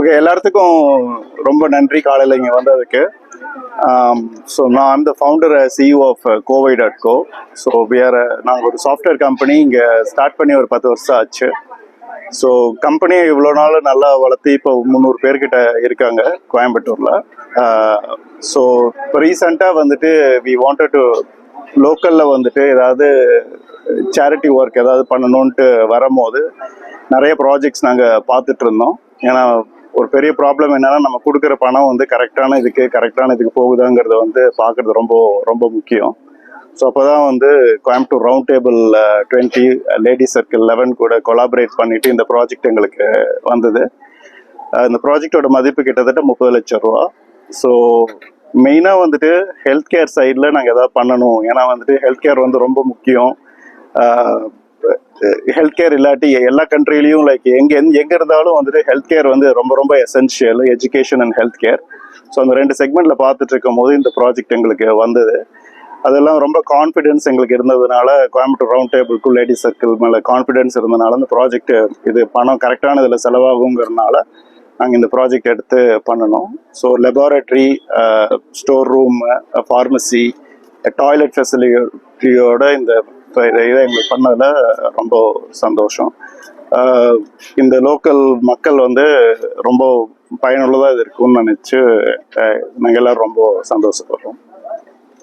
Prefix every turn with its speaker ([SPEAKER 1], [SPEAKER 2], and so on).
[SPEAKER 1] Okay எல்லாத்துக்கும் ரொம்ப நன்றி காலையில் இங்கே வந்ததுக்கு. Um, ஸோ நான் the founder CEO of Kovai dot co so VR நாங்கள் ஒரு சாஃப்ட்வேர் கம்பெனி இங்கே ஸ்டார்ட் பண்ணி ஒரு பத்து வருஷம் ஆச்சு. ஸோ கம்பெனியை இவ்வளோ நாள் நல்லா வளர்த்து இப்போ முந்நூறு பேர்கிட்ட இருக்காங்க கோயம்புத்தூரில். ஸோ uh, இப்போ ரீசண்டாக வந்துட்டு வி வாண்டட் டு லோக்கலில் வந்துட்டு ஏதாவது சேரிட்டி ஒர்க் ஏதாவது பண்ணணுன்ட்டு வரும்போது நிறைய ப்ராஜெக்ட்ஸ் நாங்கள் பார்த்துட்டு இருந்தோம். ஏன்னா ஒரு பெரிய ப்ராப்ளம் என்னன்னா நம்ம கொடுக்குற பணம் வந்து கரெக்டான இதுக்கு கரெக்டான இதுக்கு போகுதாங்கிறத வந்து பார்க்குறது ரொம்ப ரொம்ப முக்கியம். ஸோ அப்போ தான் வந்து Coimbatore round table twenty lady circle eleven கூட கொலாபரேட் பண்ணிட்டு இந்த ப்ராஜெக்ட் எங்களுக்கு வந்தது. இந்த ப்ராஜெக்டோட மதிப்பு கிட்டத்தட்ட முப்பது லட்சம் ரூபா. ஸோ மெயினாக வந்துட்டு ஹெல்த் கேர் சைடில் நாங்கள் எதாவது பண்ணணும். ஏன்னா வந்துட்டு ஹெல்த் கேர் வந்து ரொம்ப முக்கியம். ஹெல்த் கேர் இல்லாட்டி எல்லா கண்ட்ரிலையும் லைக் எங்கே எங்கே இருந்தாலும் வந்துட்டு ஹெல்த் கேர் வந்து ரொம்ப ரொம்ப essential education and health care so அந்த ரெண்டு செக்மெண்ட்டில் பார்த்துட்டு இருக்கும் போது இந்த ப்ராஜெக்ட் எங்களுக்கு வந்தது. அதெல்லாம் ரொம்ப கான்ஃபிடென்ஸ் எங்களுக்கு இருந்ததுனால கோயம்புத்தூர் ரவுண்ட் டேபிள்க்கு லேடி சர்க்கிள் மேலே கான்ஃபிடென்ஸ் இருந்தனால இந்த ப்ராஜெக்ட் இது பணம் கரெக்டான இதில் செலவாகுங்கிறதுனால நாங்கள் இந்த ப்ராஜெக்ட் எடுத்து பண்ணணும். So laboratory store room pharmacy toilet ஃபெசிலிட்டியோட இந்த ஸோ இதை இதை எங்களுக்கு பண்ணதில் ரொம்ப சந்தோஷம். இந்த லோக்கல் மக்கள் வந்து ரொம்ப பயனுள்ளதாக இது இருக்கும்னு நினச்சி நாங்கள் எல்லோரும் ரொம்ப சந்தோஷப்படுறோம்.